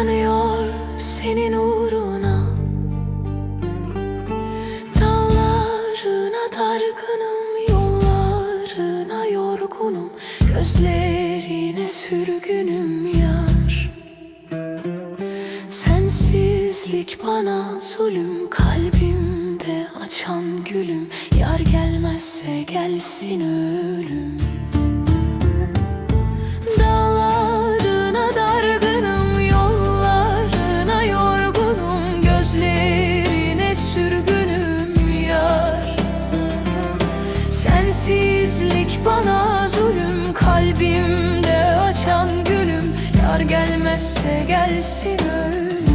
kanıyor senin uğruna. Dağlarına dargınım, yollarına yorgunum. Gözlerine sürgünüm yar. Sensizlik bana zulüm Kalbimde açan gülüm. Yar gelmezse gelsin ölüm bana zulüm, kalbimde açan gülüm. Yar gelmezse gelsin ölüm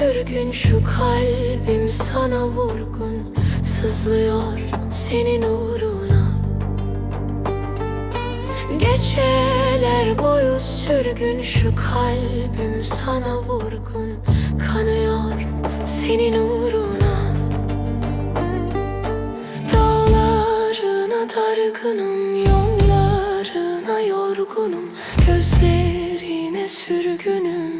sürgün şu kalbim sana vurgun Sızlıyor senin uğruna. Geceler boyu sürgün şu kalbim sana vurgun Kanıyor senin uğruna. Dağlarına dargınım, yollarına yorgunum Gözlerine sürgünüm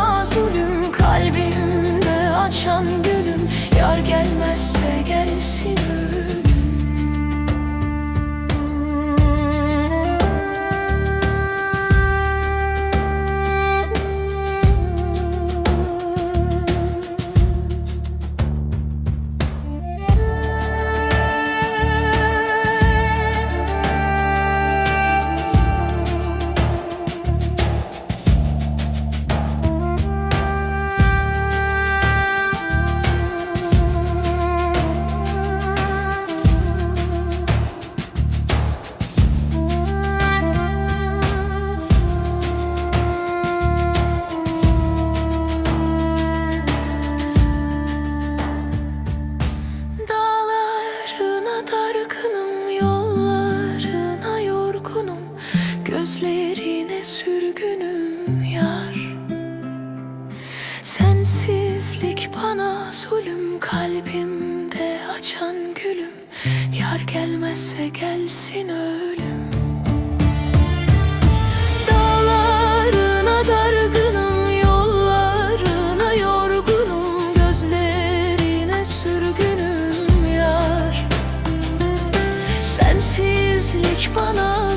yollarına yorgunum Gözlerine sürgünüm yar. Sensizlik bana zulüm, kalbimde açan gülüm. Yar gelmezse gelsin ölüm Sensizlik bana